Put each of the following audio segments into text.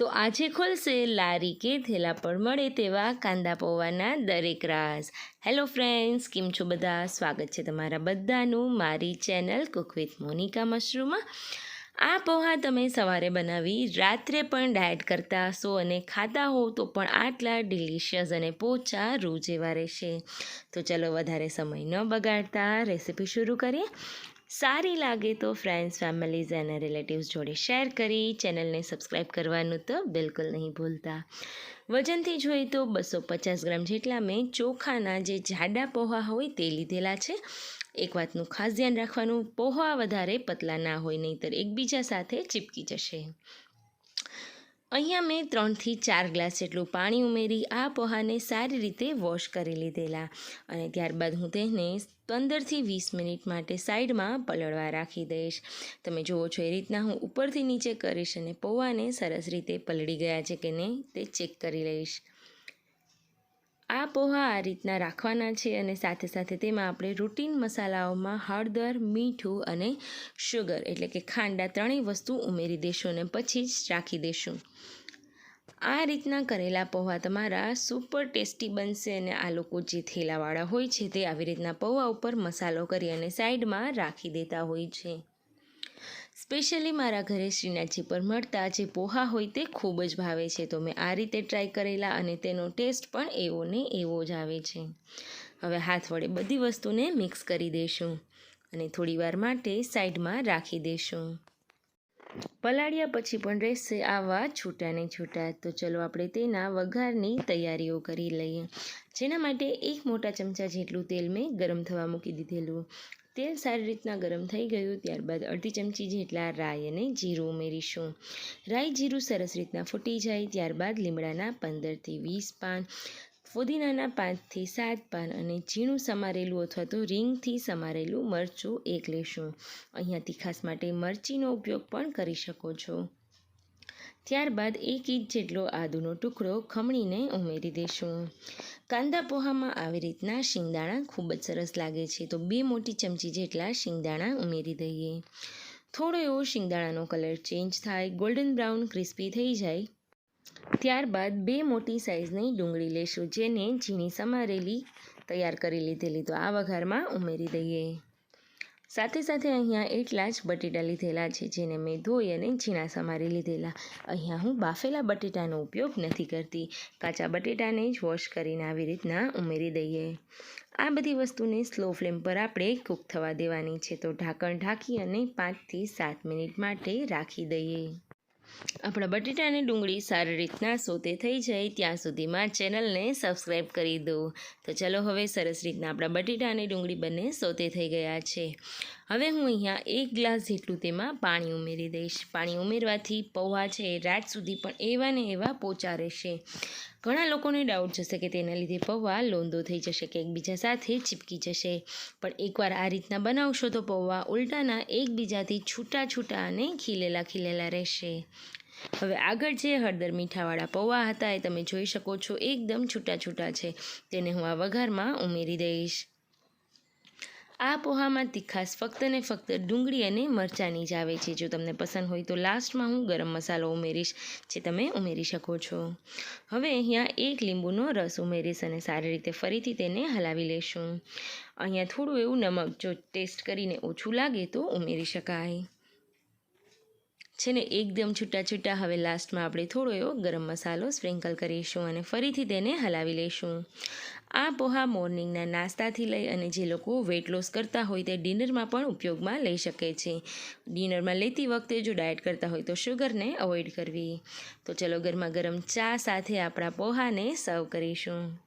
તો આજે ખોલશે લારી કે થેલા પર મળે તેવા કાંદા પૌવાના દરેક રાસ. હેલો ફ્રેન્ડ્સ કેમ છો બધા? સ્વાગત છે તમારા બધાનું મારી ચેનલ કુક વિથ મોનિકા મશરૂમમાં આ પૌહા તમે સવારે બનાવી, રાત્રે પણ ડાયટ કરતા હશો અને ખાતા હો તો પણ આટલા ડિલિશિયસ અને પોચા રૂ જેવા રહેશે. તો ચલો વધારે સમય ન બગાડતા રેસીપી શરૂ કરીએ. સારી લાગે તો ફ્રેન્ડ્સ ફેમિલીઝ અને રિલેટિવ્સ જોડે શેર કરી ચેનલને સબસ્ક્રાઈબ કરવાનું તો બિલકુલ નહીં ભૂલતા. વજનથી જોઈએ તો બસો પચાસ ગ્રામ જેટલા મેં ચોખાના જે જાડા પોહા હોય તે લીધેલા છે. એક વાતનું ખાસ ધ્યાન રાખવાનું, પોહા વધારે પતલા ના હોય, નહીંતર એકબીજા સાથે ચીપકી જશે. અહીંયા મેં ત્રણથી ચાર ગ્લાસ જેટલું પાણી ઉમેરી આ પોહાને સારી રીતે વોશ કરી લીધેલા અને ત્યારબાદ હું તેને પંદરથી વીસ મિનિટ માટે સાઈડમાં પલળવા રાખી દઈશ. તમે જુઓ છો એ રીતના હું ઉપરથી નીચે કરીશ અને પૌવાને સરસ રીતે પલળી ગયા છે કે નહીં તે ચેક કરી લઈશ. આ પોહા આ રીતના રાખવાના છે અને સાથે સાથે તેમાં આપણે રૂટીન મસાલાઓમાં હળદર, મીઠું અને શુગર એટલે કે ખાંડા ત્રણેય વસ્તુ ઉમેરી દેશું અને પછી જ રાખી દેશું. આ રીતના કરેલા પૌવા તમારા સુપર ટેસ્ટી બનશે અને આ લોકો જે થેલાવાળા હોય છે તે આવી રીતના પૌવા ઉપર મસાલો કરી અને સાઈડમાં રાખી દેતા હોય છે. સ્પેશિયલી મારા ઘરે શ્રીનાથજી પર મળતા જે પોહા હોય તે ખૂબ જ ભાવે છે. તો મેં આ રીતે ટ્રાય કરેલા અને તેનો ટેસ્ટ પણ એવો ને એવો જ આવે છે. હવે હાથ વડે બધી વસ્તુને મિક્સ કરી દઈશું અને થોડીવાર માટે સાઈડમાં રાખી દઈશું પલાળ્યા પછી પણ રહેશે આવા છૂટા ને છૂટા. તો ચલો આપણે તેના વઘારની તૈયારીઓ કરી લઈએ. જેના માટે એક મોટા ચમચા જેટલું તેલ મેં ગરમ થવા મૂકી દીધેલું. તેલ સારી રીતના ગરમ થઈ ગયું, ત્યારબાદ અડધી ચમચી જેટલા રાઈ અને જીરું ઉમેરીશું. રાઈ જીરું સરસ રીતના ફૂટી જાય, ત્યારબાદ લીમડાના પંદરથી વીસ પાન, ફુદીનાના પાંચથી સાત પાન અને ઝીણું સમારેલું અથવા તો રીંગથી સમારેલું મરચું એક લેશું. અહીંયા તીખાસ માટે મરચીનો ઉપયોગ પણ કરી શકો છો. ત્યારબાદ એક ઇંચ જેટલો આદુનો ટુકડો ખમણીને ઉમેરી દઈશું કાંદા પોહામાં આવી રીતના શિંગદાણા ખૂબ જ સરસ લાગે છે, તો બે મોટી ચમચી જેટલા શિંગદાણા ઉમેરી દઈએ. થોડો એવો શિંગદાણાનો કલર ચેન્જ થાય, ગોલ્ડન બ્રાઉન ક્રિસ્પી થઈ જાય. ત્યારબાદ બે મોટી સાઇઝની ડુંગળી લેશું, જેને ઝીણી સમારેલી તૈયાર કરી લીધેલી, તો આ વઘારમાં ઉમેરી દઈએ. સાથે સાથે અહીંયા એટલા જ બટેટા લીધેલા છે, જેને મેં ધોઈ અને ઝીણા સમારી લીધેલા. અહીંયા હું બાફેલા બટેટાનો ઉપયોગ નથી કરતી. કાચા બટેટાને જ વોશ કરીને આવી રીતના ઉમેરી દઈએ. આ બધી વસ્તુને સ્લો ફ્લેમ પર આપણે કૂક થવા દેવાની છે, તો ઢાંકણ ઢાંકી અને પાંચથી સાત મિનિટ માટે રાખી દઈએ. આપણા બટેટા અને ડુંગળી સારી રીતના સોતે થઈ જાય ત્યાં સુધીમાં ચેનલને સબસ્ક્રાઈબ કરી દો. તો ચલો હવે સરસ રીતના આપણા બટેટા અને ડુંગળી બંને સોતે થઈ ગયા છે. હવે હું અહીંયા એક ગ્લાસ જેટલું તેમાં પાણી ઉમેરી દઈશ. પાણી ઉમેરવાથી પૌવા છે રાત સુધી પણ એવા ને એવા પોચા રહેશે. ઘણા લોકોને ડાઉટ જશે કે તેના લીધે પૌવા લોંદો થઈ જશે કે એકબીજા સાથે ચીપકી જશે. પણ એકવાર આ રીતના બનાવશો તો પૌવા ઉલટાના એકબીજાથી છૂટા છૂટા અને ખીલેલા ખીલેલા રહેશે. હવે આગળ જે હળદર મીઠાવાળા પૌવા હતા એ તમે જોઈ શકો છો, એકદમ છૂટા છૂટા છે. તેને હું આ વઘારમાં ઉમેરી દઈશ. આ પોહામાં તીખાસ ફક્ત ને ફક્ત ડુંગળી અને મરચાંની જ આવે છે. જો તમને પસંદ હોય તો લાસ્ટમાં હું ગરમ મસાલો ઉમેરીશ, જે તમે ઉમેરી શકો છો. હવે અહીંયા એક લીંબુનો રસ ઉમેરીશ અને સારી રીતે ફરીથી તેને હલાવી લેશું. અહીંયા થોડું એવું નમક જો ટેસ્ટ કરીને ઓછું લાગે તો ઉમેરી શકાય. છે ને એકદમ છૂટા છૂટા. હવે લાસ્ટમાં આપણે થોડો એવો ગરમ મસાલો સ્પ્રિંકલ કરીશું અને ફરીથી તેને હલાવી લઈશું. આ પોહા મોર્નિંગના નાસ્તાથી લઈ અને જે લોકો વેટ લોસ કરતા હોય તે ડિનરમાં પણ ઉપયોગમાં લઈ શકે છે. ડિનરમાં લેતી વખતે જો ડાયટ કરતા હોય તો શુગરને અવોઇડ કરવી. તો ચલો ગરમા ગરમ ચા સાથે આપણા પોહાને સર્વ કરીશું.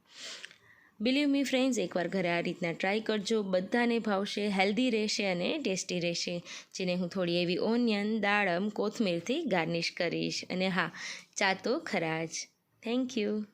બિલીવ મી ફ્રેન્ડ્સ એકવાર ઘરે આ રીતના ટ્રાય કરજો. બધાને ભાવશે હેલ્ધી રહેશે અને ટેસ્ટી રહેશે. જેને હું થોડી એવી ઓનિયન દાડમ, કોથમીરથી ગાર્નિશ કરીશ. અને હા, ચા તો ખરા જ. Thank you